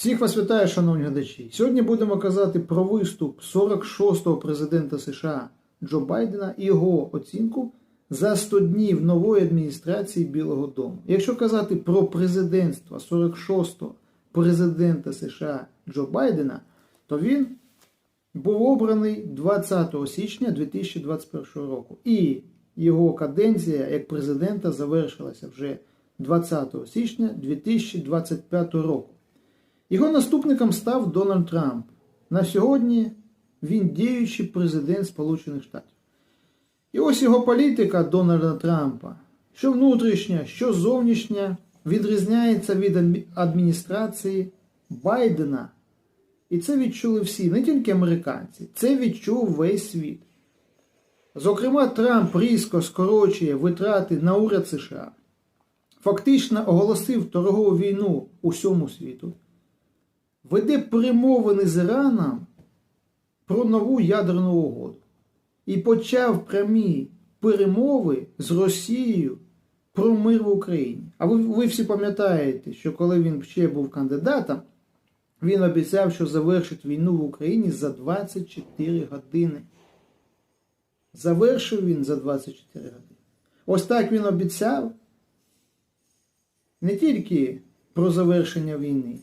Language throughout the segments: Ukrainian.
Всіх вас вітаю, шановні глядачі. Сьогодні будемо казати про виступ 46-го президента США Джо Байдена і його оцінку за 100 днів нової адміністрації Білого Дому. Якщо казати про президентство 46-го президента США Джо Байдена, то він був обраний 20 січня 2021 року. І його каденція як президента завершилася вже 20 січня 2025 року. Його наступником став Дональд Трамп. На сьогодні він діючий президент Сполучених Штатів. І ось його політика Дональда Трампа, що внутрішня, що зовнішня, відрізняється від адміністрації Байдена. І це відчули всі, не тільки американці, це відчув весь світ. Зокрема, Трамп різко скорочує витрати на уряд США, фактично оголосив торгову війну усьому світу, веде перемовини з Іраном про нову ядерну угоду і почав прямі перемови з Росією про мир в Україні. А ви, ви всі пам'ятаєте, що коли він ще був кандидатом, він обіцяв, що завершить війну в Україні за 24 години. Завершив він за 24 години. Ось так він обіцяв не тільки про завершення війни,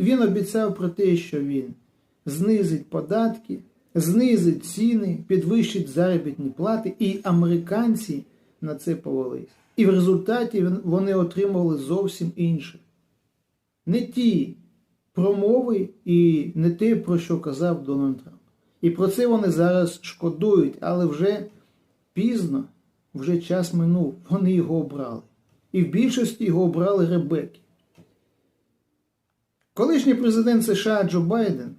він обіцяв про те, що він знизить податки, знизить ціни, підвищить заробітні плати, і американці на це повелись. І в результаті вони отримали зовсім інше. Не ті промови і не те, про що казав Дональд Трамп. І про це вони зараз шкодують, але вже пізно, вже час минув, вони його обрали. І в більшості його обрали Ребеки. Колишній президент США Джо Байден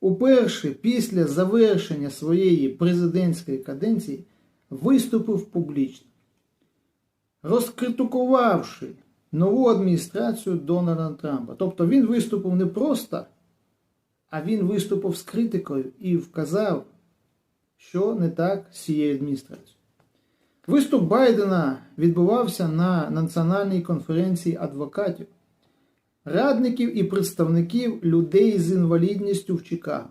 уперше після завершення своєї президентської каденції виступив публічно, розкритикувавши нову адміністрацію Дональда Трампа. Тобто він виступив не просто, а він виступив з критикою і вказав, що не так з цією адміністрацією. Виступ Байдена відбувався на національній конференції адвокатів, радників і представників людей з інвалідністю в Чикаго.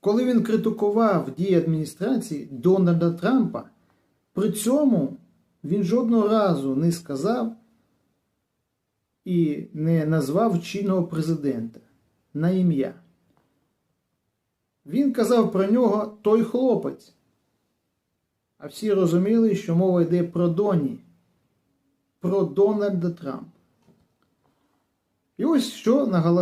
Коли він критикував дії адміністрації Дональда Трампа, при цьому він жодного разу не сказав і не назвав чинного президента на ім'я. Він казав про нього той хлопець. А всі розуміли, що мова йде про Доні, про Дональда Трампа. І ось що наголосив.